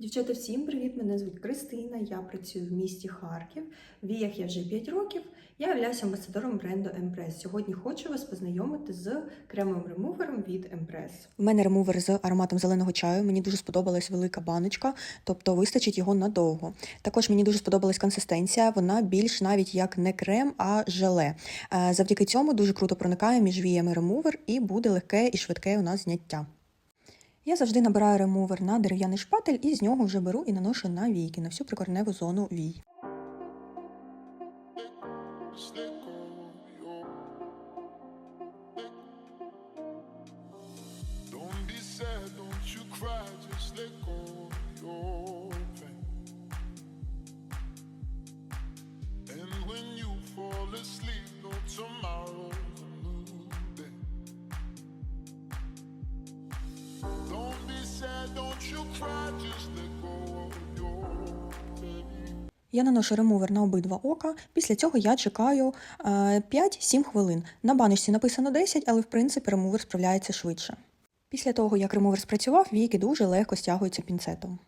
Дівчата, всім привіт! Мене звуть Кристина. Я працюю в місті Харків. Віях я вже 5 років. Я являюся амбасадором бренду Empress. Сьогодні хочу вас познайомити з кремовим ремувером від Empress. У мене ремувер з ароматом зеленого чаю. Мені дуже сподобалась велика баночка, тобто вистачить його надовго. Також мені дуже сподобалась консистенція. Вона більш навіть як не крем, а желе. Е, Завдяки цьому дуже круто проникає між віями ремувер і буде легке і швидке у нас зняття. Я завжди набираю ремувер на дерев'яний шпатель і з нього вже беру і наношу на війки, на всю прикореневу зону вій. Your Don't be Don't be sad, don't you cry, just let go of your. Я наношу ремувер на обидва ока. Після цього я чекаю е, 5-7 хвилин. На баночці написано 10, але в принципі ремувер справляється швидше. Після того, як ремувер спрацював, війки дуже легко стягуються пінцетом.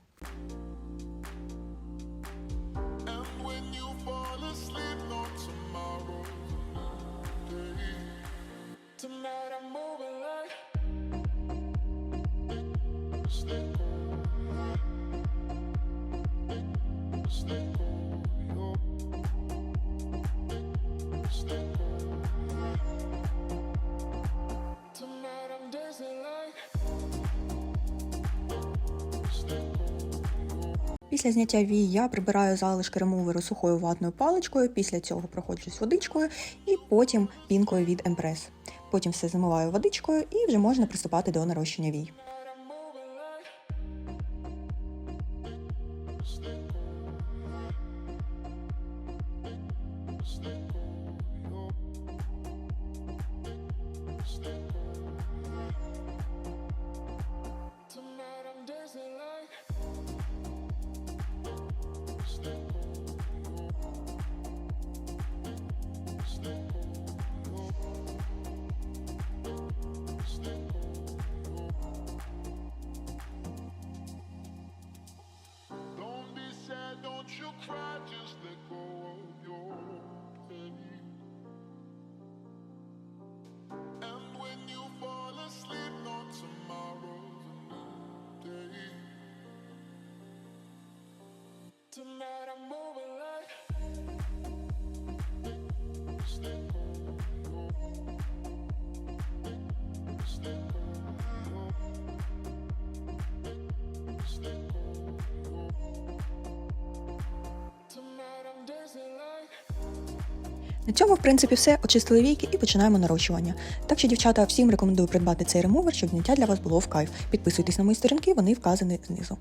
Після зняття вій я прибираю залишки ремуверу сухою ватною паличкою, після цього проходжусь водичкою і потім пінкою від Empress. Потім все замиваю водичкою і вже можна приступати до нарощення вій. Tonight I'm dancing like Tonight На цьому, в принципі, все. Очистили війки і починаємо нарощування. Так що, дівчата, всім рекомендую придбати цей ремувер, щоб зняття для вас було в кайф. Підписуйтесь на мої сторінки, вони вказані знизу.